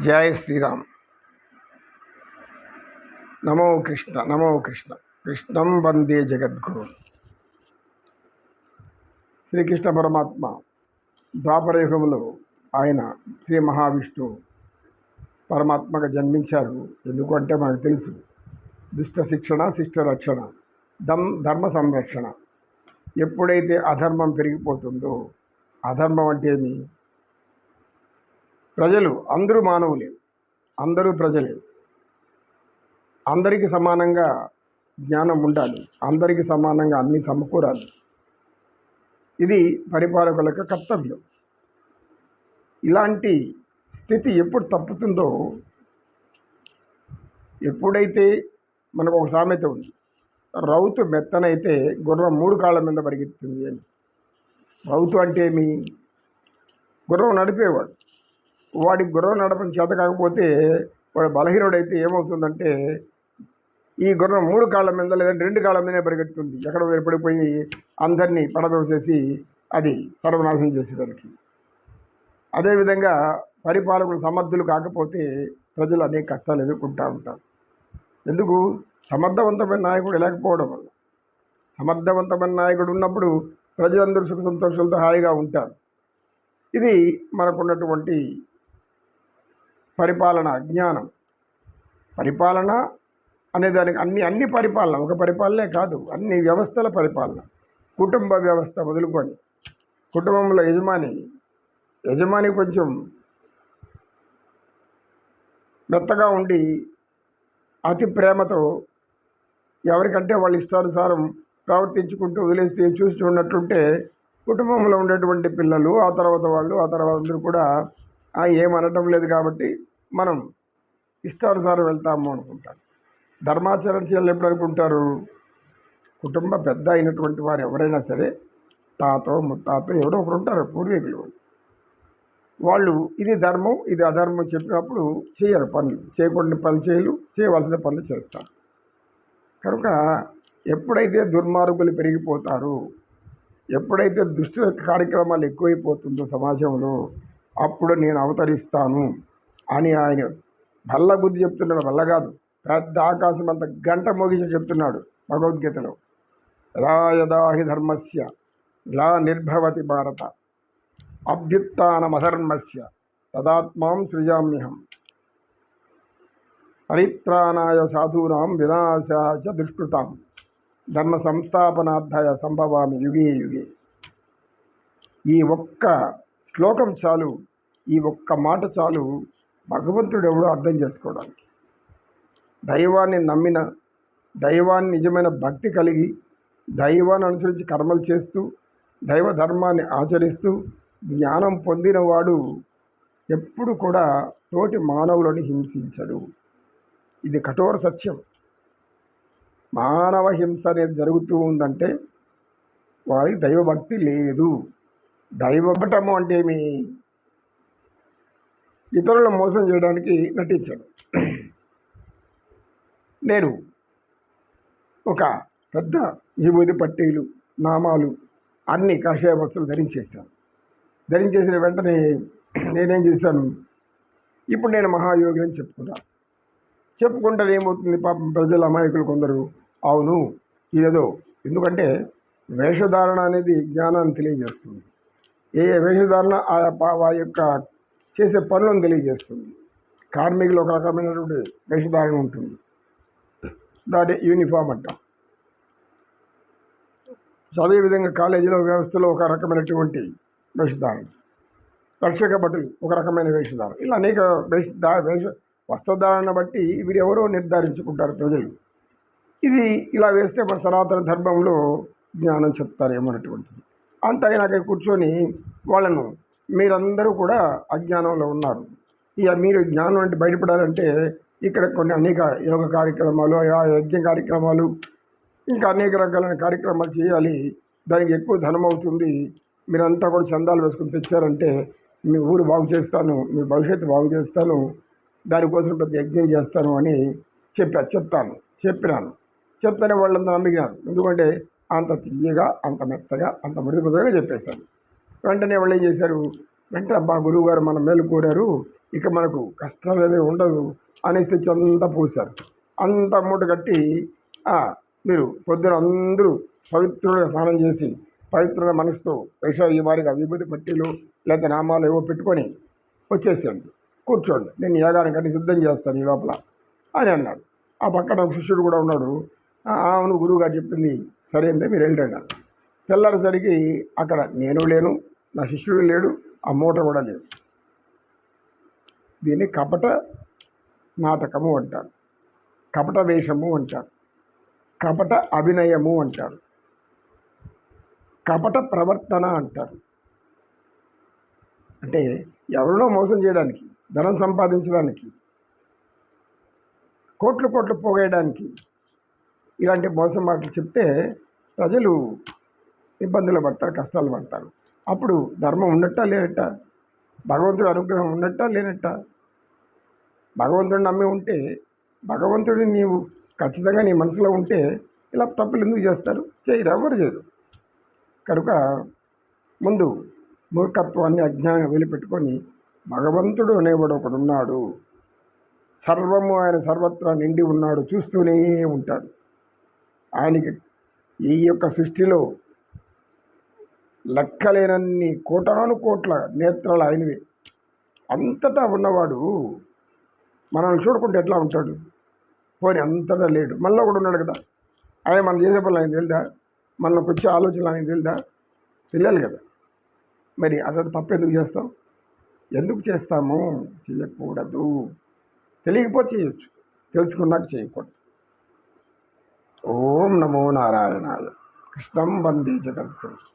జయ శ్రీరామ్. నమో కృష్ణ నమో కృష్ణ. కృష్ణం వందే జగద్గురు. శ్రీకృష్ణ పరమాత్మ ద్వాపరయుగంలో ఆయన శ్రీ మహావిష్ణువు పరమాత్మగా జన్మించారు. ఎందుకంటే మనకు తెలుసు దుష్ట శిక్షణ శిష్ట రక్షణ దమ్ ధర్మ సంరక్షణ. ఎప్పుడైతే అధర్మం పెరిగిపోతుందో అధర్మం అంటే ఏమి? ప్రజలు అందరూ మానవులే. అందరూ ప్రజలే. అందరికీ సమానంగా జ్ఞానం ఉండాలి. అందరికీ సమానంగా అన్ని సమకూరాలి. ఇది పరిపాలకుల యొక్క కర్తవ్యం. ఇలాంటి స్థితి ఎప్పుడు తప్పుతుందో ఎప్పుడైతే మనకు ఒక సామెత ఉంది రౌతు మెత్తనైతే గుర్రం మూడు కాళ్ళ మీద పరిగెత్తుంది అని. రౌతు అంటే ఏమి? గుర్రం నడిపేవాడు. వాడికి గుర్రం నడపడం చేత కాకపోతే వాడు బలహీనుడైతే ఏమవుతుందంటే ఈ గుర్రం మూడు కాళ్ళ మీద లేదంటే రెండు కాళ్ళ మీదే పరిగెడుతుంది. ఎక్కడ పడిపోయి అందరినీ పడదోసేసి అది సర్వనాశనం చేసేదానికి. అదేవిధంగా పరిపాలకులు సమర్థులు కాకపోతే ప్రజలు అనేక కష్టాలు ఎదుర్కొంటూ ఉంటారు. ఎందుకు? సమర్థవంతమైన నాయకుడు లేకపోవడం వల్ల. సమర్థవంతమైన నాయకుడు ఉన్నప్పుడు ప్రజలందరూ సుఖ సంతోషాలతో హాయిగా ఉంటారు. ఇది మనకున్నటువంటి పరిపాలన జ్ఞానం. పరిపాలన అనే దానికి అన్ని అన్ని పరిపాలన ఒక పరిపాలనే కాదు అన్ని వ్యవస్థల పరిపాలన. కుటుంబ వ్యవస్థ వదులుకొని కుటుంబంలో యజమాని యజమాని కొంచెం మెత్తగా ఉండి అతి ప్రేమతో ఎవరికంటే వాళ్ళ ఇష్టానుసారం ప్రవర్తించుకుంటూ వదిలేసి చూసి ఉన్నట్టుంటే కుటుంబంలో ఉండేటువంటి పిల్లలు ఆ తర్వాత వాళ్ళు ఆ తర్వాత అందరూ కూడా ఏమనటం లేదు కాబట్టి మనం ఇష్టానుసారం వెళ్తాము అనుకుంటారు. ధర్మాచరణ చేయాలని ఎప్పుడు అనుకుంటారు? కుటుంబ పెద్ద అయినటువంటి వారు ఎవరైనా సరే తాతో ముత్తాతో ఎవరో ఒకరు ఉంటారు పూర్వీకులు. వాళ్ళు ఇది ధర్మం ఇది అధర్మం చెప్పినప్పుడు చేయరు పనులు. చేయకూడని పనులు చేయలు చేయవలసిన పనులు చేస్తారు. కనుక ఎప్పుడైతే దుర్మార్గులు పెరిగిపోతారో ఎప్పుడైతే దుష్ట కార్యక్రమాలు ఎక్కువైపోతుందో సమాజంలో అప్పుడు నేను అవతరిస్తాను అని ఆయన బల్ల బుద్ధి చెప్తున్నాడు. బల్ల కాదు పెద్ద ఆకాశం అంత గంట మోగించి చెప్తున్నాడు భగవద్గీతలో. యదా యదా హి ధర్మస్య లా నిర్భవతి భారత అభ్యుత్నమధర్మస్య తదాత్మాం సృజామ్యహం. పరిత్రాణాయ సాధూనాం వినాశాయ దుష్కృతాం. ధర్మ సంస్థాపనార్థాయ సంభవామి యుగే యుగే. ఈ ఒక్క శ్లోకం చాలు ఈ ఒక్క మాట చాలు భగవంతుడు ఎవడో అర్థం చేసుకోవడానికి. దైవాన్ని నమ్మిన దైవాన్ని నిజమైన భక్తి కలిగి దైవాన్ని అనుసరించి కర్మలు చేస్తూ దైవ ధర్మాన్ని ఆచరిస్తూ జ్ఞానం పొందినవాడు ఎప్పుడు కూడా తోటి మానవులను హింసించడు. ఇది కఠోర సత్యం. మానవ హింస అనేది జరుగుతూ ఉందంటే వారికి దైవభక్తి లేదు. దైవపటము అంటే ఏమి? ఇతరులను మోసం చేయడానికి నటించాడు. నేను ఒక పెద్ద విభూతి పట్టీలు నామాలు అన్ని కాషాయ వస్తువులు ధరించేశాను. ధరించేసిన వెంటనే నేనేం చేశాను? ఇప్పుడు నేను మహాయోగి అని చెప్పుకున్నాను చెప్పుకుంటే ఏమవుతుంది పాపం ప్రజల అమాయకులు కొందరు? అవును ఇదేదో ఎందుకంటే వేషధారణ అనేది జ్ఞానాన్ని తెలియజేస్తుంది. ఏ వేషధారణ ఆ యొక్క చేసే పనులను తెలియజేస్తుంది. కార్మికులు ఒక రకమైనటువంటి వేషధారణ ఉంటుంది. దాని యూనిఫామ్ అంటాం. అదేవిధంగా కాలేజీలో వ్యవస్థలో ఒక రకమైనటువంటి వేషధారణ. రక్షక భటులు ఒక రకమైన వేషధారణ. ఇలా అనేక వేష వేష వస్త్రధారణ బట్టి వీరు ఎవరో నిర్ధారించుకుంటారు ప్రజలు. ఇది ఇలా వేస్తే మన సనాతన ధర్మంలో జ్ఞానం చెప్తారు అన్నటువంటిది. అంత అయినాక కూర్చొని వాళ్ళను మీరందరూ కూడా అజ్ఞానంలో ఉన్నారు. ఇక మీరు జ్ఞానం అంటే బయటపడాలంటే ఇక్కడ కొన్ని అనేక యోగ కార్యక్రమాలు యజ్ఞ కార్యక్రమాలు ఇంకా అనేక రకాలైన కార్యక్రమాలు చేయాలి. దానికి ఎక్కువ ధనం అవుతుంది మీరంతా కూడా చందాలు వేసుకుని తెచ్చారంటే మీ ఊరు బాగు చేస్తాను మీ భవిష్యత్తు బాగు చేస్తాను దానికోసం ప్రతి యజ్ఞం చేస్తాను అని చెప్పా చెప్తాను చెప్పినాను. చెప్తానే వాళ్ళంతా నమ్మినారు. ఎందుకంటే అంత తీయగా అంత మెత్తగా అంత మృదు మృదుగా చెప్పేశాడు వెంటనే వాళ్ళు ఏం చేశారు? వెంటనే అబ్బా గురువు గారు మన మేలు కోరారు. ఇక మనకు కష్టం అనేది ఉండదు అనేసి తెచ్చి అంతా పోశారు. అంత మూట కట్టి మీరు పొద్దున అందరూ పవిత్రులుగా స్నానం చేసి పవిత్రుల మనసుతో వేష ఈ వారిగా విభూతి పట్టీలు లేదా నామాలు ఏవో పెట్టుకొని వచ్చేసేయండి. కూర్చోండి. నేను యాగానికంటే అన్ని సిద్ధం చేస్తాను ఈ లోపల అని అన్నాడు. ఆ పక్కన శిష్యుడు కూడా ఉన్నాడు. అవును గురువు గారు చెప్పింది సరైందే మీరు వెళ్ళండి అన్నాడు తెల్లారేసరికి అక్కడ నేను లేను నా శిష్యుడు లేడు ఆ మూట కూడా లేదు. దీన్ని కపట నాటకము అంటారు. కపట వేషము అంటారు. కపట అభినయము అంటారు. కపట ప్రవర్తన అంటారు. అంటే ఎవరినో మోసం చేయడానికి ధనం సంపాదించడానికి కోట్లు కోట్లు పోగేయడానికి ఇలాంటి మోసం మాటలు చెప్తే ప్రజలు ఇబ్బందులు పడతారు కష్టాలు పడతారు. అప్పుడు ధర్మం ఉన్నట్టా లేనట్ట? భగవంతుడి అనుగ్రహం ఉన్నట్టా లేనట్ట? భగవంతుడిని నమ్మి ఉంటే భగవంతుడిని నీవు ఖచ్చితంగా నీ మనసులో ఉంటే ఇలా తప్పులు ఎందుకు చేస్తారు? చేయరు ఎవరు చేయరు. కనుక ముందు మూర్ఖత్వాన్ని అజ్ఞానం వదిలిపెట్టుకొని భగవంతుడు అనేవాడు ఒకడున్నాడు. సర్వము ఆయన సర్వత్రా నిండి ఉన్నాడు చూస్తూనే ఉంటాడు. ఆయనకి ఈ యొక్క సృష్టిలో లెక్కలేనన్ని కోటాను కోట్ల నేత్రాలు ఆయనవే. అంతటా ఉన్నవాడు మనల్ని చూడకుంటే ఎట్లా ఉంటాడు? పోని అంతటా లేడు. మళ్ళీ కూడా ఉన్నాడు కదా. ఆయన మనం చేసే పనులు ఆయన తెలుదా? మనకు వచ్చే ఆలోచనలు ఆయన తెలుదా? తెలియాలి కదా. మరి అతడు తప్పు ఎందుకు చేస్తాం? ఎందుకు చేస్తాము? చేయకూడదు. తెలియకపోతే చేయొచ్చు. తెలుసుకున్నాక చేయకూడదు. ఓం నమో నారాయణాయ. కృష్ణం వందే జగద్గురు